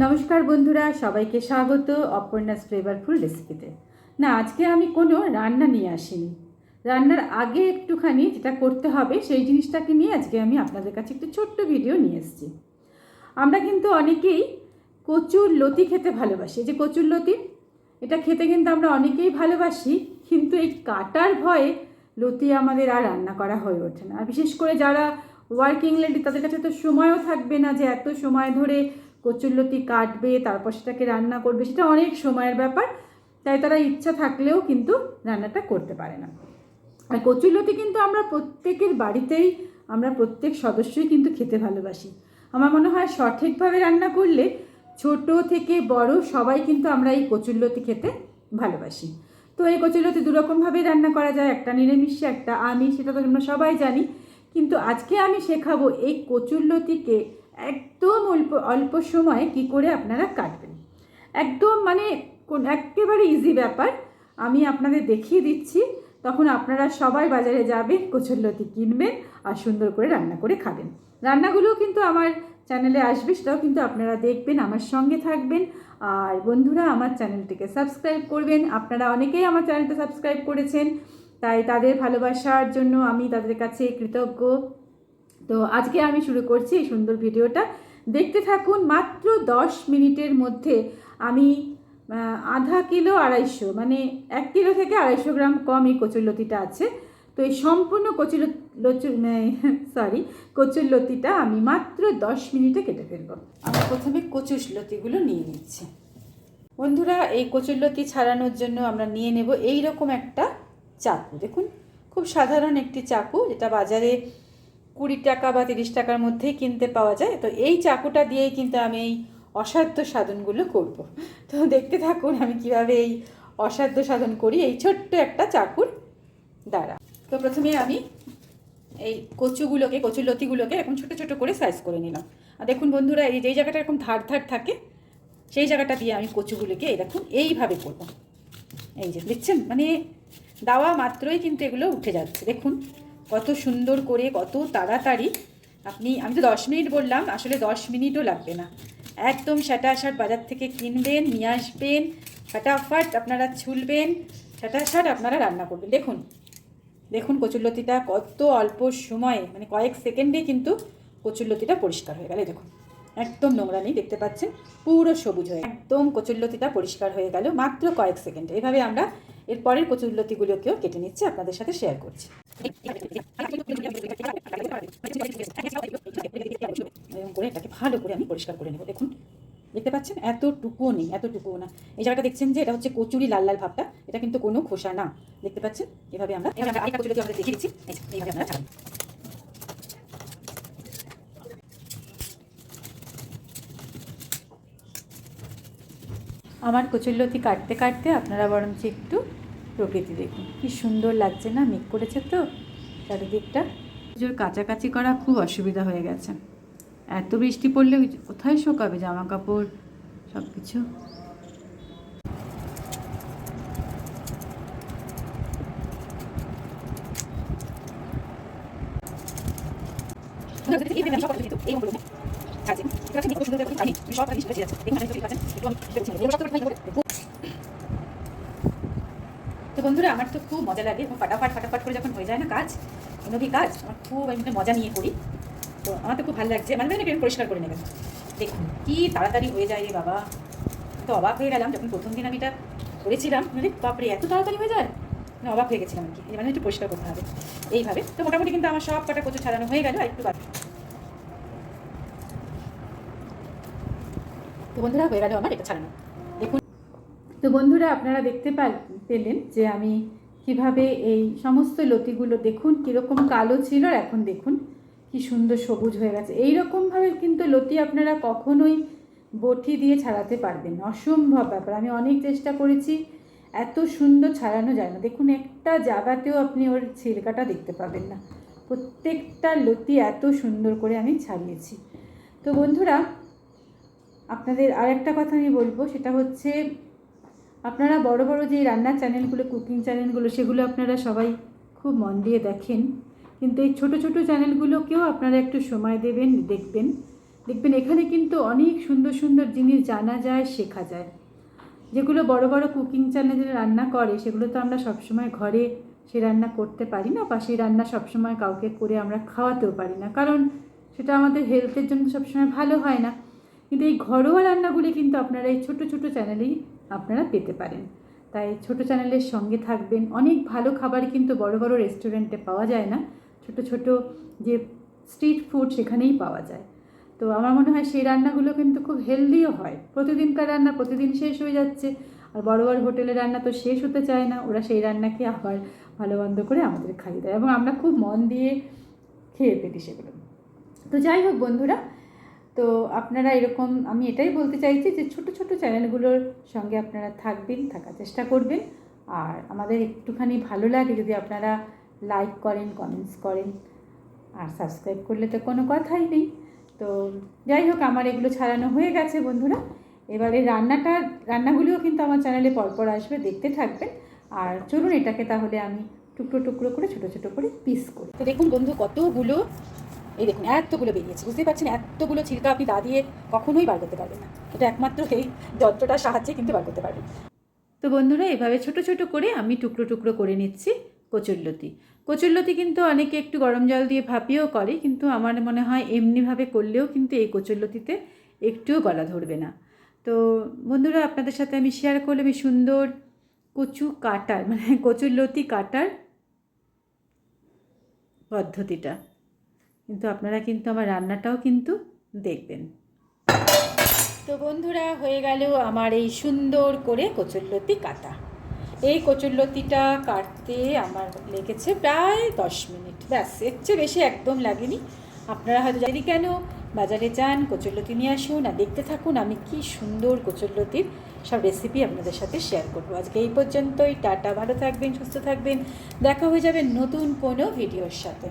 নমস্কার বন্ধুরা, সবাইকে স্বাগত অপর্ণাস ফ্লেভারফুল রেসিপিতে না, আজকে আমি কোনো রান্না নিয়ে আসিনি। রান্নার আগে একটুখানি যেটা করতে হবে, সেই জিনিসটাকে নিয়ে আজকে আমি আপনাদের কাছে একটু ছোট্ট ভিডিও নিয়ে এসেছি। আমরা কিন্তু অনেকেই কচুর লতি খেতে ভালোবাসি। যে কচুর লতি, এটা খেতে কিন্তু আমরা অনেকেই ভালোবাসি, কিন্তু এই কাটার ভয়ে লতি আমাদের আর রান্না করা হয়ে ওঠে না। আর বিশেষ করে যারা ওয়ার্কিং লেডি তাদের কাছে তো সময়ও থাকবে না যে এত সময় ধরে কচুরলতি কাটবে, তারপর সেটাকে রান্না করবে, সেটা অনেক সময়ের ব্যাপার। তাই তারা ইচ্ছা থাকলেও কিন্তু রান্নাটা করতে পারে না। আর কচুরলতি কিন্তু আমরা প্রত্যেকের বাড়িতেই, আমরা প্রত্যেক সদস্যই কিন্তু খেতে ভালোবাসি। আমার মনে হয় সঠিকভাবে রান্না করলে ছোট থেকে বড় সবাই কিন্তু আমরা এই কচুরলতি খেতে ভালোবাসি। তো এই কচুরলতি দুরকমভাবে রান্না করা যায়, একটা নিরামিষে, একটা আমিষ, সেটা তো আমরা সবাই জানি। কিন্তু আজকে আমি শেখাবো এই কচুরলতিকে একদম অল্প অল্প সময়ে কি করে আপনারা কাটবেন। একদম মানে কোন, একেবারে ইজি ব্যাপার। আমি আপনাদের দেখিয়ে দিচ্ছি, তখন আপনারা সবাই বাজারে যাবেন, কচুরলতি কিনবেন আর সুন্দর করে রান্না করে খাবেন। রান্নাগুলোও কিন্তু আমার চ্যানেলে আসবে, সেটাও কিন্তু আপনারা দেখবেন, আমার সঙ্গে থাকবেন। আর বন্ধুরা, আমার চ্যানেলটিকে সাবস্ক্রাইব করবেন। আপনারা অনেকেই আমার চ্যানেলটা সাবস্ক্রাইব করেছেন, তাই তাদের ভালোবাসার জন্য আমি তাদের কাছে কৃতজ্ঞ। তো আজকে আমি শুরু করছি এই সুন্দর ভিডিওটা। দেখতে থাকুন মাত্র দশ মিনিটের মধ্যে আমি আধা কিলো আড়াইশো মানে এক কিলো থেকে আড়াইশো গ্রাম কম এই কচুরলতিটা আছে। তো এই সম্পূর্ণ কচুর সরি কচুরলতিটা আমি মাত্র দশ মিনিটে কেটে ফেলব। আমি প্রথমে কচুর লতিগুলো নিয়ে নিচ্ছি। বন্ধুরা, এই কচুরলতি ছাড়ানোর জন্য আমরা নিয়ে নেব এই রকম একটা চাকু। দেখুন, খুব সাধারণ একটি চাকু, যেটা বাজারে কুড়ি টাকা বা তিরিশ টাকার মধ্যেই কিনতে পাওয়া যায়। তো এই চাকুটা দিয়েই কিন্তু আমি এই অসাধ্য সাধনগুলো করব। তো দেখতে থাকুন আমি কীভাবে এই অসাধ্য সাধন করি এই ছোট্ট একটা চাকুর দ্বারা। তো প্রথমে আমি এই কচুগুলোকে, কচুর লতিগুলোকে এরকম ছোটো ছোটো করে সাইজ করে নিলাম। আর দেখুন বন্ধুরা, এই যেই জায়গাটা এরকম ধার ধার থাকে, সেই জায়গাটা দিয়ে আমি কচুগুলোকে এরকম এইভাবে করব। এই যে, দেখছেন? মানে দাওয়া মাত্রই কিন্তু এগুলো উঠে যাচ্ছে। দেখুন কত সুন্দর করে, কত তাড়াতাড়ি। আপনি, আমি তো দশ মিনিট বললাম, আসলে দশ মিনিটও লাগবে না। একদম স্যাটাশাট বাজার থেকে কিনবেন, নিয়ে আসবেন, ফাটাফাট আপনারা ছুলবেন স্যাটাশাট আপনারা রান্না করবেন। দেখুন দেখুন কচুরলতিটা কত অল্প সময়ে মানে কয়েক সেকেন্ডে কিন্তু কচুরলতিটা পরিষ্কার হয়ে গেল। দেখুন, একদম নোংরা নেই, দেখতে পাচ্ছেন? পুরো সবুজ হয়ে, একদম কচুরলতিটা পরিষ্কার হয়ে গেল মাত্র কয়েক সেকেন্ডে। এভাবে আমরা এরপরের কচুরলতিগুলোকেও কেটে নিচ্ছি, আপনাদের সাথে শেয়ার করছি। করে এটাকে ভালো করে আমি পরিষ্কার করে নেব দেখুন দেখতে পাচ্ছেন এতটুকুও নেই এতটুকুও না এই জায়গাটা দেখছেন যে এটা হচ্ছে কচুরি লাল লাল ভাবটা এটা কিন্তু কোনো খোসা না দেখতে পাচ্ছেন এভাবে আমরা আমার কচুরলতি কাটতে কাটতে আপনারা বরঞ্চ একটু প্রকৃতি দেখুন। কি সুন্দর লাগছে না? মেঘ করেছে তো। চারিদিকটা। পুজোর কাছাকাছি করা খুব অসুবিধা হয়ে গেছে। এত বৃষ্টি পড়লে কোথায় শোকাবে? জামা কাপড় সব কিছু তো বন্ধুরা, আমার তো খুব মজা লাগে এবং ফাটাফাট ফাটাফাট করে যখন হয়ে যায় না কাজ কি কাজ, আমার খুব আমি মজা নিয়ে করি। তো আমার তো খুব ভালো লাগছে। মানে একটু পরিষ্কার করে নেবেন দেখুন, কি তাড়াতাড়ি হয়ে যায় রে বাবা। তো অবাক হয়ে গেলাম যখন প্রথম দিন আমি এটা করেছিলাম। মানে বাপরে, এত তাড়াতাড়ি হয়ে যায়? মানে অবাক হয়ে গেছিলাম আর কি। মানে একটু পরিষ্কার করতে হবে। এইভাবে। তো মোটামুটি কিন্তু আমার সব কটা কচু ছাড়ানো হয়ে গেল। একটু বাকি তো বন্ধুরা, হয়ে গেল আমার এটা ছাড়ানো। তো বন্ধুরা, আপনারা দেখতে পেলেন যে আমি কীভাবে এই সমস্ত লতিগুলো দেখুন, কীরকম কালো ছিল আর এখন দেখুন কি সুন্দর সবুজ হয়ে গেছে। এই রকমভাবে কিন্তু লতি আপনারা কখনোই বটি দিয়ে ছাড়াতে পারবেন অসম্ভব ব্যাপার। আমি অনেক চেষ্টা করেছি, এত সুন্দর ছাড়ানো যায় না। দেখুন, একটা জায়গাতেও আপনি ওর ছিলকাটা দেখতে পাবেন না। প্রত্যেকটা লতি এত সুন্দর করে আমি ছাড়িয়েছি। তো বন্ধুরা, আপনাদের আরেকটা কথা আমি বলব, সেটা হচ্ছে আপনারা বড় বড় যে রান্নার চ্যানেলগুলো, কুকিং চ্যানেলগুলো, সেগুলো আপনারা সবাই খুব মন দিয়ে দেখেন। কিন্তু এই ছোট ছোট চ্যানেলগুলোকেও আপনারা একটু সময় দেবেন, দেখবেন। দেখবেন এখানে কিন্তু অনেক সুন্দর সুন্দর জিনিস জানা যায়, শেখা যায়। যেগুলো বড় বড় কুকিং চ্যানেলে রান্না করে, সেগুলো তো আমরা সবসময় ঘরে সে রান্না করতে পারি না বা সেই রান্না সবসময় কাউকে করে আমরা খাওয়াতেও পারি না। কারণ সেটা আমাদের হেলথের জন্য সবসময় ভালো হয় না। কিন্তু এই ঘরোয়া রান্নাগুলি কিন্তু আপনারা এই ছোটো ছোটো চ্যানেলেই আপনারা পেতে পারেন। তাই ছোট চ্যানেলের সঙ্গে থাকবেন। অনেক ভালো খাবার কিন্তু বড় বড় রেস্টুরেন্টে পাওয়া যায় না। ছোট ছোট যে স্ট্রিট ফুড সেখানেই পাওয়া যায়। তো আমার মনে হয় সেই রান্নাগুলো কিন্তু খুব হেলদিও হয়। প্রতিদিনকার রান্না প্রতিদিন শেষ হয়ে যাচ্ছে। আর বড় বড় হোটেলের রান্না তো শেষ হতে চায় না। ওরা সেই রান্নাকে আবার ভালো মন্দ করে আমাদের খাইয়ে দেয়। এবং আমরা খুব মন দিয়ে খেয়ে ফেলি সেগুলো। তো যাই হোক বন্ধুরা তো আপনারা এরকম, আমি এটাই বলতে চাইছি যে ছোট ছোট চ্যানেলগুলোর সঙ্গে আপনারা থাকবেন, থাকার চেষ্টা করবেন। আর আমাদের একটুখানি ভালো লাগে যদি আপনারা লাইক করেন কমেন্টস করেন। আর সাবস্ক্রাইব করলে তো কোনো কথাই নেই। তো যাই হোক, আমার এগুলো ছাড়ানো হয়ে গেছে বন্ধুরা। এবারে রান্নাটা, রান্নাগুলিও কিন্তু আমার চ্যানেলে পরপর আসবে, দেখতে থাকবেন। আর চলুন এটাকে তাহলে আমি টুকরো টুকরো করে, ছোটো ছোটো করে পিস করি। তো দেখুন বন্ধু, কতগুলো এই দেখুন, এতগুলো বেরিয়েছে। বুঝতেই পারছেন, এতগুলো ছিলকা আপনি দা দিয়ে কখনোই বার করতে পারবেন না। এটা একমাত্র এই যন্ত্রটার সাহায্যে কিন্তু বার করতে পারবেন। তো বন্ধুরা, এভাবে ছোট ছোট করে আমি টুকরো টুকরো করে নিচ্ছি কচুরলতি কচুরলতি কিন্তু অনেকে একটু গরম জল দিয়ে ভাপিয়েও করে, কিন্তু আমার মনে হয় এমনিভাবে করলেও কিন্তু এই কচুরলতিতে একটুও গলা ধরবে না। তো বন্ধুরা, আপনাদের সাথে আমি শেয়ার করলাম এই সুন্দর কচু কাটার মানে কচুরলতি কাটার পদ্ধতিটা। কিন্তু আপনারা কিন্তু আমার রান্নাটাও কিন্তু দেখবেন। তো বন্ধুরা, হয়ে গেল আমার এই সুন্দর করে কচুরলতি কাটা। এই কচুরলতিটা কাটতে আমার লেগেছে প্রায় দশ মিনিট। ব্যাস, এর চেয়ে বেশি একদম লাগেনি। আপনারা হয়তো জানি কেন? বাজারে যান, কচুরলতি নিয়ে আসুন আর দেখতে থাকুন আমি কি সুন্দর কচুরলতির সব রেসিপি আপনাদের সাথে শেয়ার করব। আজকে এই পর্যন্তই, টাটা, ভালো থাকবেন, সুস্থ থাকবেন। দেখা হয়ে যাবে নতুন কোনো ভিডিওর সাথে।